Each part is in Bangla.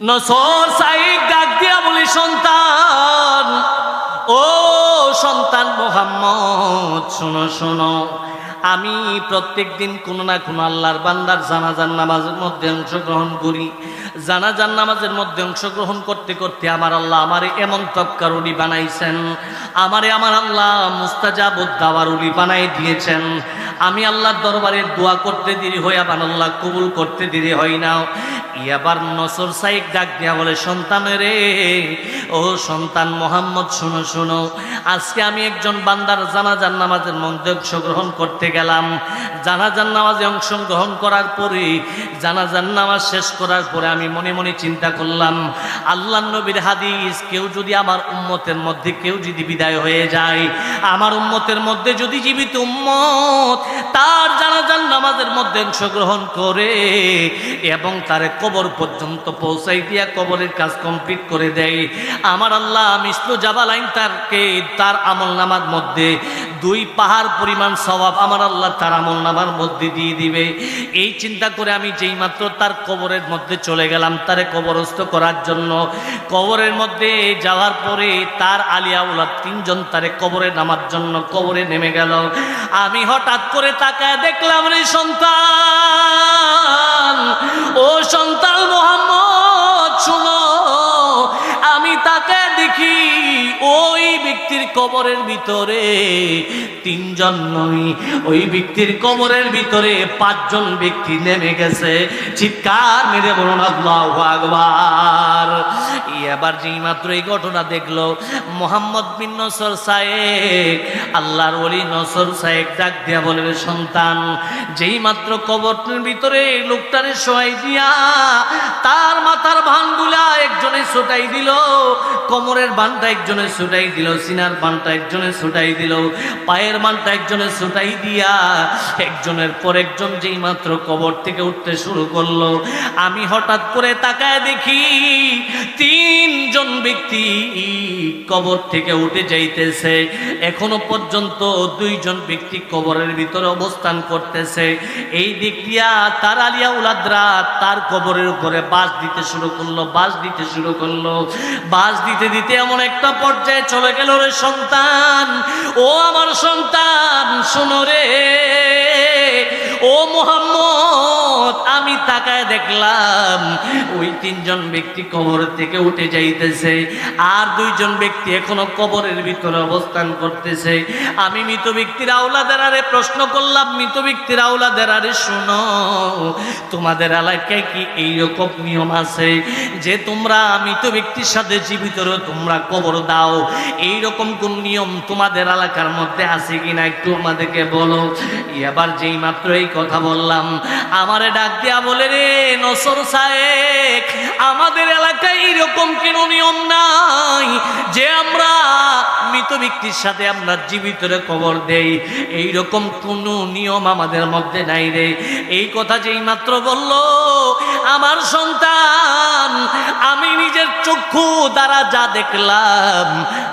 নসর সাইক ডাক দিয়া বলি, সন্তান, ও সন্তান মোহাম্মদ, শোনো শোনো, আমি প্রত্যেক দিন কোনো না কোনো আল্লাহর বান্দার জানাজার নামাজের মধ্যে অংশগ্রহণ করি। জানাজার নামাজের মধ্যে অংশগ্রহণ করতে করতে আমার আল্লাহ আমারে এমন তক্কার বানাইছেন। আমারে আমার আল্লাহ মুস্তাজাবুদ্দাওয়ার উলি বানাই দিয়েছেন। আমি আল্লাহর দরবারে দোয়া করতে দেরি হয় আবার আল্লাহ কবুল করতে দেরি হয় না। ইয়াবার নসর সাইক ডাক দিয়া বলে, সন্তান রে, ও সন্তান মোহাম্মদ, শুনো শুনো। আজকে আমি একজন বান্দার জানাজার নামাজের মন্তব্য গ্রহণ করতে গেলাম। জানাজার নামাজে অংশগ্রহণ করার পরে, জানাজার নামাজ শেষ করার পরে আমি মনে মনে চিন্তা করলাম, আল্লাহ নবীর হাদিস, কেউ যদি আমার উম্মতের মধ্যে, কেউ যদি বিদায় হয়ে যায়, আমার উম্মতের মধ্যে যদি জীবিত উম্মত, তার জানাজার নামাজের মধ্যে অংশগ্রহণ করে এবং তার কবর পর্যন্ত পৌঁছাই দিয়া কবরের কাজ কমপ্লিট করে দেয়। আমার আল্লাহ মিসলু জাবালাইন তারকে, তার আমল নামার মধ্যে দুই পাহাড় পরিমাণ স্বভাব আমার আল্লাহ তার আমল নামার মধ্যে দিয়ে দিবে। এই চিন্তা করে আমি যেই মাত্র তার কবরের মধ্যে চলে গেলাম, তারে কবরস্থ করার জন্য। কবরের মধ্যে যাওয়ার পরে তার আলিয়া উল্লাহ তিনজন তারে কবরে নামার জন্য কবরে নেমে গেল। আমি হঠাৎ করে তাকায় দেখলাম রে সন্তান, ও সন্তান মোহাম্মদ, শুনো, আমি তাকে দেখি ওই ব্যক্তির কবরের ভিতরে। তিনজন নই, ওই ব্যক্তির কবরের ভিতরে পাঁচজন ব্যক্তি নেমে গেছে। চিৎকার মেরে বলুন, আল্লাহ আকবার। এবার যেই মাত্র এই ঘটনা দেখল, মোহাম্মদ বিন নসর সাহেব, আল্লাহর ওলি নসর সাহেব ডাক দিয়া বলে "রে সন্তান, যেই মাত্র কবরটির ভিতরে লোকটারে শোয়াই দিয়া, তার মাথার ভানগুলা একজনে ছুটাই দিল, কোমরের বানটা একজনে ছুটাই দিল, সিনার বানটা একজনে ছুটাই দিল, পায়ের বানটা একজনে ছুটাই দিয়া, একজনের পর একজন যেই মাত্র কবর থেকে উঠতে শুরু করল, আমি হঠাৎ করে তাকায় দেখি তিনজন ব্যক্তি কবর থেকে উঠে যাইতেছে। এখনও পর্যন্ত দুইজন ব্যক্তি কবরের ভিতরে অবস্থান করতেছে। এই দিক দিয়া তার আলিয়া উলাদরা তার কবরের উপরে বাস দিতে শুরু করল, বাস দিতে শুরু করল। বাস দিতে দিতে এমন একটা পর্যায়ে চলে গেল রে সন্তান। ও আমার সন্তান, শোনো রে। ও মোহাম্মদ আমি তাকায় দেখলাম, ওই তিনজন ব্যক্তি কবর থেকে উঠে যাইতেছে আর দুইজন ব্যক্তি এখনও কবরের ভিতরে অবস্থান করতেছে। আমি মৃত ব্যক্তির আওলাদের আরে প্রশ্ন করলাম, মৃত ব্যক্তির আওলাদের আরে শোনো, তোমাদের এলাকায় কি এইরকম নিয়ম আছে যে তোমরা মৃত ব্যক্তির সাথে জীবিত তোমরা কবর দাও? এইরকম কোন নিয়ম তোমাদের এলাকার মধ্যে আছে কিনা একটু আমাদেরকে বলো। এবার যেই মাত্র এই কথা বললাম, আমারে ডাক দিয়া বলে, রে নসর সাহেব, আমাদের এলাকায় এরকম কেন নিয়ম নাই যে আমরা মৃত ব্যক্তির সাথে আমরা জীবিতরে কবর দেই। এই রকম কোনো নিয়ম আমাদের মধ্যে নাই রে। এই কথা যেই মাত্র বলল, আমার সন্তান চক্ষু দ্বারা যা দেখলাম,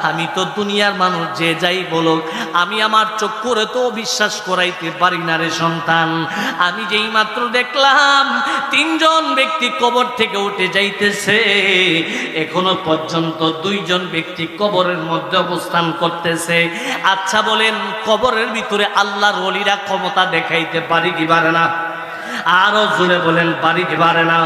আমি তো দুনিয়ার মানুষ, যে যাই বলুক, আমি আমার চক্ষুরে তো বিশ্বাস করাইতে পারি না রে সন্তান। আমি যেই মাত্র দেখলাম, তিনজন ব্যক্তি কবর থেকে উঠে যাইতেছে, এখনও পর্যন্ত দুইজন ব্যক্তি কবরের মধ্যে অবস্থান করতেছে। আচ্ছা বলেন, কবরের ভিতরে আল্লাহর অলিরা ক্ষমতা দেখাইতে পারি কি পারে না? আরও জোরে বলেন, পারি কি পারে না?